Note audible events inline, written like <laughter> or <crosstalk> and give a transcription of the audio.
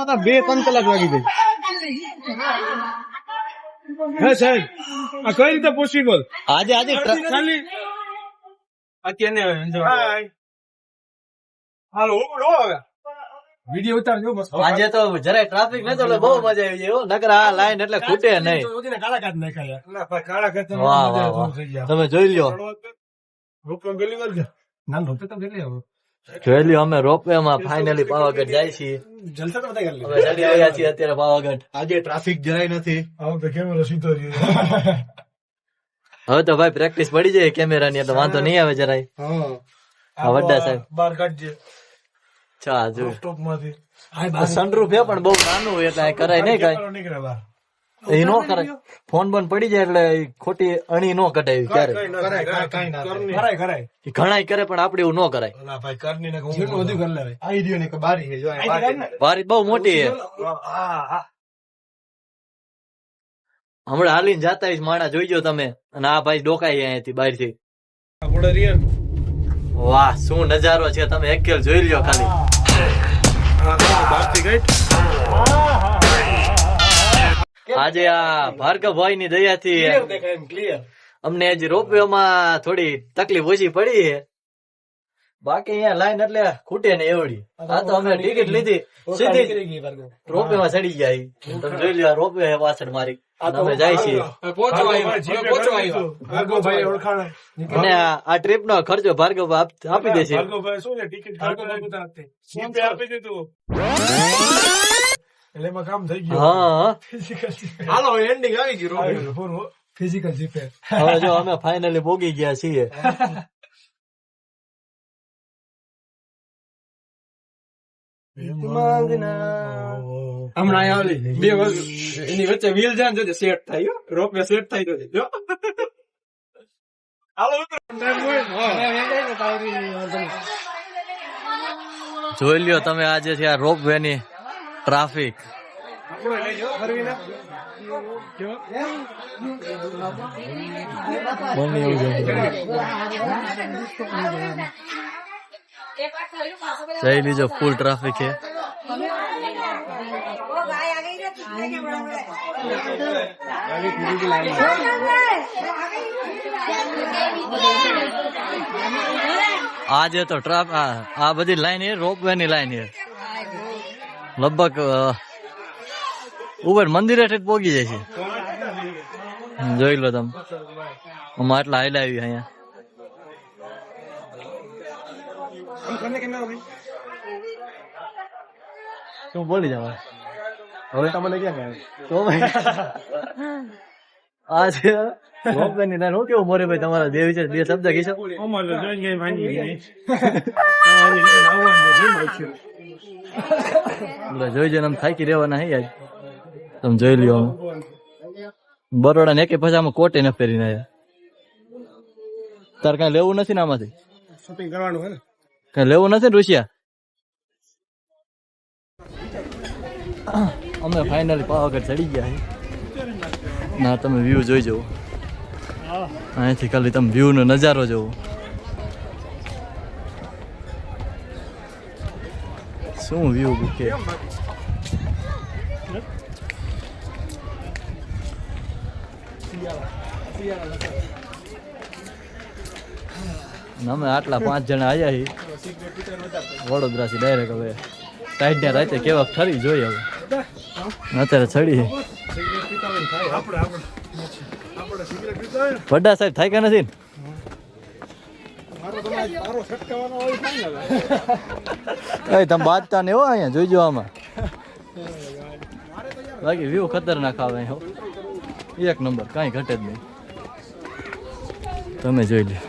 આવતા બે ત્રણ કલાક લાગી જાય. હે સાહેબ આ કઈ રીતે પોસિબલ આજે આજે ખાલી અત્યારે હાલો ઊભો હવે. વીડિયો ઉતારજો મસ્ત. આજે તો જરાય ટ્રાફિક નતો એટલે બહુ મજા આવી જાય હો. નકર આ લાઈન એટલે ખૂટે નહીં. કાળા કાઢ નાખ્યા ના ભાઈ કાળા કાઢ વાહ વાહ વાહ. તમે જોઈ લ્યો. રૂપિયા ગલી વાર ના રોપે તો ગલી આવો જોઈ લ્યો અમે રોપવે માં ફાઇનલી પાવાગઢ જાય છીએ. જલસા તો બધા કરી ચડી રહ્યા છીએ અત્યારે પાવાગઢ. આજે ટ્રાફિક જરાય નથી. આમ તો કેમેરો સીધો હવે તો ભાઈ પ્રેક્ટિસ પડી જાય કેમેરા ની તો વાંધો નહીં આવે જરાય. હા, વડ્ડા સાહેબ. બાર કાઢજે. ચા જો. સ્ટોપમાંથી. સનરૂફ છે પણ બહુ નાનું એટલે કરાય નહીં કઈ. નીકળે બહાર. એ નો કરે ફોન બંધ પડી જાય એટલે ખોટી અણી નો કટાવી ક્યારે? કરાય. કરાય ઘણાય કરે પણ આપણે એવું નો કરાય. ભાઈ કરની ને વધુ કરી લેવાય. આ ઈડિયો બારી. બહુ મોટી છે. હા હા હમણાં હાલીને જાતા માણા જોઈજો તમે. અને આ ભાઈ ડોકાઈ અહીંયાથી બહારથી વાહ શું નજારો છે તમે એકેલ જોઈ લ્યો ખાલી. બહારથી ગઈ? આજે આ ભાર્ગવ ભાઈ ની દયાથી અમને આજે રોપવે માં થોડી તકલીફ ઓછી પડી છે. બાકી અહીંયા લાઈન એટલે ખૂટે ને એવડી. આ તો અમે ટિકિટ લીધી. સીધી રોપવે માં ચડી જાય. તમે જોઈ લ્યો રોપવે પાછળ મારી. અને અમે જાય છીએ. અને આ ટ્રીપ નો ખર્ચો ભાર્ગવ આપી દેશે. ભાર્ગવભાઈ શું છે? ટિકિટ આપી દીધું. એટલે એમાં કામ થઈ ગયું. હા હાલો એન્ડિંગ આવી ગયું ફિઝિકલ જીપે હવે જો અમે ફાઇનલી ભોગી ગયા છીએ. હમણાં અહીંયા બે વસ્તુ. એની વચ્ચે વ્હીલ જાય જોજે સેટ થાય સેટ થાય જો. જોઈ લ્યો તમે આજે છે આ રોપ વે ની ટ્રાફિક જઈ લીજો ફૂલ ટ્રાફિક છે આજે તો ટ્રાફ આ આ બધી લાઈન છે રોપ વે ની લાઈન છે લગભગ ઉબર ઉપર મંદિરે ઠેઠ પોગી જાય છે. જોઈ લો તમે. આમાં આટલા હાઈલા આવી અહીંયા. શું બોલી જવા હવે. તમને ક્યાં તો ભાઈ. <laughs> આ છે રોપ વે ની લાઈન કેવું મોરે ભાઈ તમારા બે વિશે બે શબ્દ કહીશો? જોઈ જોઈને આમ થાકી રહેવાના હે યાર. તમે જોઈ લ્યો. બરોડા ને એકે પછી આમાં કોટે ને ફેરીને આયા. તાર કઈ લેવું નથી ને આમાંથી? શોપિંગ કરવાનું હે ને? કઈ લેવું નથી ને રૂસિયા અમે ફાઇનલી પાવાગઢ ચડી ગયા ના, તમે વ્યૂ જોઈ જવો અહીંથી ખાલી તમે વ્યૂનો નજારો જોવો શું વ્યૂ બુકે અમે આટલા પાંચ જણા આવ્યા છીએ. વડોદરા થી ડાયરેક્ટ હવે. સાઈડ ને રાતે કેવા ફરી જોઈએ હવે. અત્યારે ચડી વડા સાહેબ થાય કે નથી? તમે બાજતા ને હો અહીંયા જોઈજો આમાં. બાકી વ્યૂ ખતરનાક આવે એક નંબર કાંઈ ઘટે જ નહીં. તમે જોઈ લો